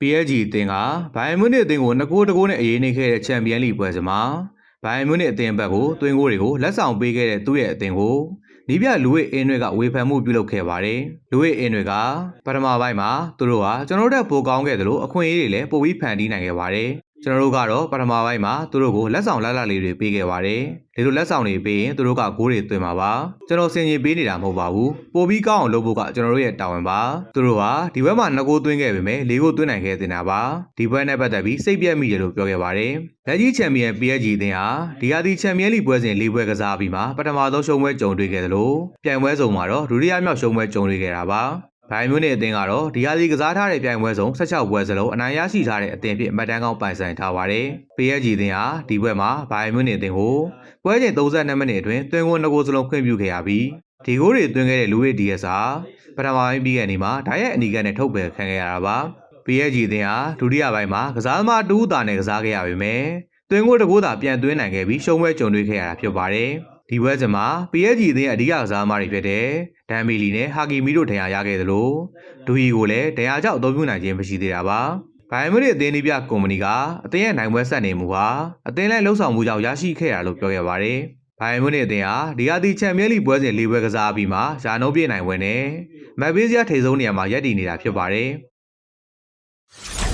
PSG အသင်းကဘိုင်ယန်မြူနစ်အသင်းကို2ဂိုးတကိုးနဲ့အရေးနိခဲ့တဲ့ချန်ပီယံလိပွဲစဉ်မှာဘိုင်ယန်မြူနစ်အသင်းဘက်ကိုသွင်းဂိုးတွေကိုလက်ဆောင်ပေးခဲ့တဲ့သူ့ရဲ့အသင်းကိုနီးပြလူဝိအင်းတွေကဝေဖန်မှုပြုလုပ်ခဲ့ပါတယ်။လူဝိအင်းတွေကပထမပိုင်းမှာသူတို့ကကျွန်တော်တို့တက်ပိုကောင်းခဲ့တယ်လို့အခွင့်အရေးတွေလည်းပိုပြီးဖန်တီးနိုင်ခဲ့ပါတယ်။ ကျွန်တော်တို့ကတော့ပထမပိုင်းမှာသူတို့ကိုလက်ဆောင်လက်လက်လေးတွေပေးခဲ့ပါတယ်။ဒီလိုလက်ဆောင်တွေပေးရင်သူတို့ကဂိုးတွေသွင်းမှာပါ။ကျွန်တော်စင်ကြီးပေးနေတာမဟုတ်ပါဘူး။ပိုပြီးကောင်းအောင်လုပ်ဖို့ကကျွန်တော်တို့ရဲ့တာဝန်ပါ။သူတို့ကဒီဘက်မှာ2ဂိုးသွင်းခဲ့ပေမဲ့4ဂိုးသွင်းနိုင်ခဲ့တင်တာပါ။ဒီဘက်နဲ့ပတ်သက်ပြီးစိတ်ပြက်မိတယ်လို့ပြောခဲ့ပါတယ်။လက်ကြီးချန်ပီယံ PSG အသင်းဟာဒီဟာဒီချန်ပီယံလိပွဲစဉ်၄ပွဲကစားပြီးမှပထမဆုံးရှုံးပွဲကြုံတွေ့ခဲ့တယ်လို့ပြိုင်ပွဲစုံမှာတော့ဒုတိယမြောက်ရှုံးပွဲကြုံတွေ့ခဲ့တာပါ။ ဘိုင်မျိုးနဲ့အသင်းကတော့ဒီဟာဒီကစားထားတဲ့ပြိုင်ပွဲစုံ16ပွဲစလုံးအနိုင်ရရှိထားတဲ့အသင်းဖြစ်မှတ်တမ်းကောင်းပိုင်ဆိုင်ထားပါတယ်။ PSG အသင်းဟာဒီပွဲမှာဘိုင်မျိုးနဲ့အသင်းကိုပွဲချိန်32မိနစ်အတွင်းသွင်းဂိုး2ဂိုးစလုံးခွင့်ပြုခဲ့ရပြီးဒီဂိုးတွေသွင်းခဲ့တဲ့လူဝိဒီယက်စာပထမပိုင်းပြီးခဲ့နေမှာဓာတ်ရိုက်အနီကန်နဲ့ထုတ်ပယ်ခံခဲ့ရတာပါ။ PSG အသင်းဟာဒုတိယပိုင်းမှာကစားသမားတူးတာနဲ့ကစားခဲ့ရပေမဲ့သွင်းဂိုးတစ်ဂိုးသာပြန်သွင်းနိုင်ခဲ့ပြီးရှုံးပွဲကြုံတွေ့ခဲ့ရတာဖြစ်ပါတယ်။ ဒီပွဲစဉ်မှာ PSG အသင်းရဲ့အဓိကကစားသမားတွေဖြစ်တဲ့ဒန်မီလီနဲ့ဟာကီမီတို့ဒဏ်ရာရခဲ့သလိုဒူဟီကိုလည်းဒဏ်ရာကြောင့်အသုံးပြုနိုင်ခြင်းမရှိသေးတာပါ။ဘိုင်ယန်မြူနစ်အသင်းဒီပြကုမ္ပဏီကအသင်းရဲ့နိုင်ပွဲဆက်နေမှုဟာအသင်းလိုက်လှုပ်ဆောင်မှုကြောင့်ရရှိခဲ့တာလို့ပြောခဲ့ပါတယ်။ဘိုင်ယန်မြူနစ်အသင်းဟာဒီဟာဒီချန်ပီယံလိပွဲစဉ်၄ပွဲကစားပြီးမှယာနိုးပြည့်နိုင်ပွဲနဲ့မက်ဘေးစယာထိပ်ဆုံးနေရာမှာရပ်တည်နေတာဖြစ်ပါတယ်။